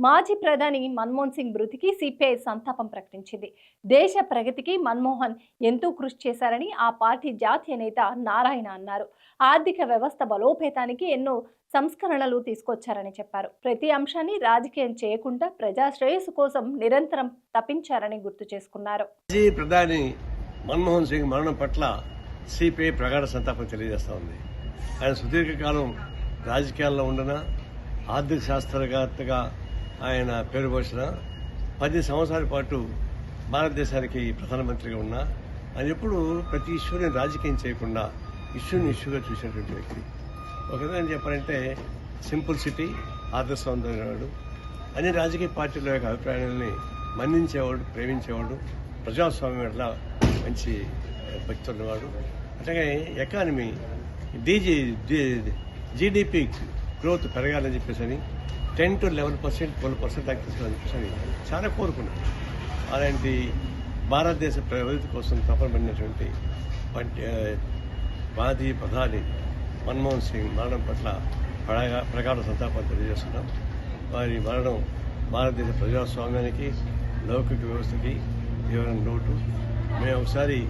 మాజీ ప్రధాని మన్మోహన్ సింగ్ మృతికి సిపిఐ సంతాపం ప్రకటించింది. దేశ ప్రగతికి మన్మోహన్ ఎంతో కృషి చేశారని ఆ పార్టీ జాతీయ నేత నారాయణ అన్నారు. ఆర్థిక వ్యవస్థ బలోపేతానికి ఎన్నో సంస్కరణలు తీసుకొచ్చారని చెప్పారు. ప్రతి అంశాన్ని రాజకీయం చేయకుండా ప్రజా శ్రేయస్సు కోసం నిరంతరం తప్పించారని గుర్తు చేసుకున్నారు. ప్రధాని మన్మోహన్ సింగ్ మరణం పట్ల సిపిఐ ప్రగాఢ సంతాపం తెలియజేస్తా ఉంది. ఆయన సుదీర్ఘకాలం రాజకీయాల్లో ఉండన? ఆర్థిక శాస్త్రవేత్తగా ఆయన పేరు పోసిన పది సంవత్సరాల పాటు భారతదేశానికి ప్రధానమంత్రిగా ఉన్నా ఆయన ఎప్పుడు ప్రతి ఇష్యూని రాజకీయం చేయకుండా ఇష్యూని ఇష్యూగా చూసినటువంటి వ్యక్తి. ఒక విధంగా చెప్పాలంటే సింపుల్ సిటీ ఆదర్శవంతమైనవాడు. అన్ని రాజకీయ పార్టీల యొక్క అభిప్రాయాలని మన్నించేవాడు ప్రేమించేవాడు ప్రజాస్వామ్యం ఎట్లా మంచి భక్తి ఉన్నవాడు. అట్లాగే ఎకానమీ డీజీ జీడిపి గ్రోత్ పెరగాలని చెప్పేసి అని ten to eleven percent twelve percent దాకా తీసుకోవాలని చాలా కోరుకున్నాను అలాంటి భారతదేశ ప్రగతి కోసం తపనబడినటువంటి మాజీ ప్రధాని మన్మోహన్ సింగ్ మరణం పట్ల ప్రగా- ప్రగాఢ సంతాపం తెలియజేస్తున్నాం. వారి మరణం భారతదేశ ప్రజాస్వామ్యానికి లౌకిక వ్యవస్థకి తీవ్ర లోటు. మేము ఒకసారి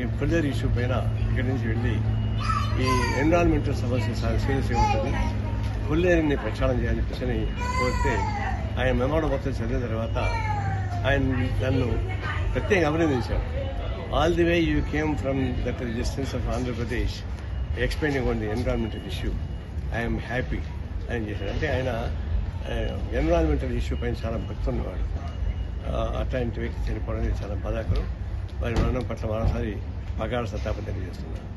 ఈ ఫిల్లర్ ఇష్యూ పైన ఇక్కడి నుంచి వెళ్ళి ఈ ఎన్విరాన్మెంటల్ సమస్య చాలా సీరియస్గా ఉంటుంది. బుల్లేరిని ప్రక్షాళన చేయాలని చెప్పేసి కోరితే ఆయన మెమోడ మొత్తం చదివిన తర్వాత ఆయన నన్ను ప్రత్యేకంగా అభినందించాడు all the way you came from that resistance of Andhra Pradesh explaining on the environmental issue I'm happy అని చేశాడు అంటే ఆయన ఎన్విరాన్మెంటల్ ఇష్యూ పైన చాలా భక్తి ఉన్నవాడు. అట్లాంటి వ్యక్తి చనిపోవడం అనేది చాలా బాధాకరం. వారి మరణం పట్ల మరోసారి పగాఢ సంతాపం తెలియజేస్తున్నాను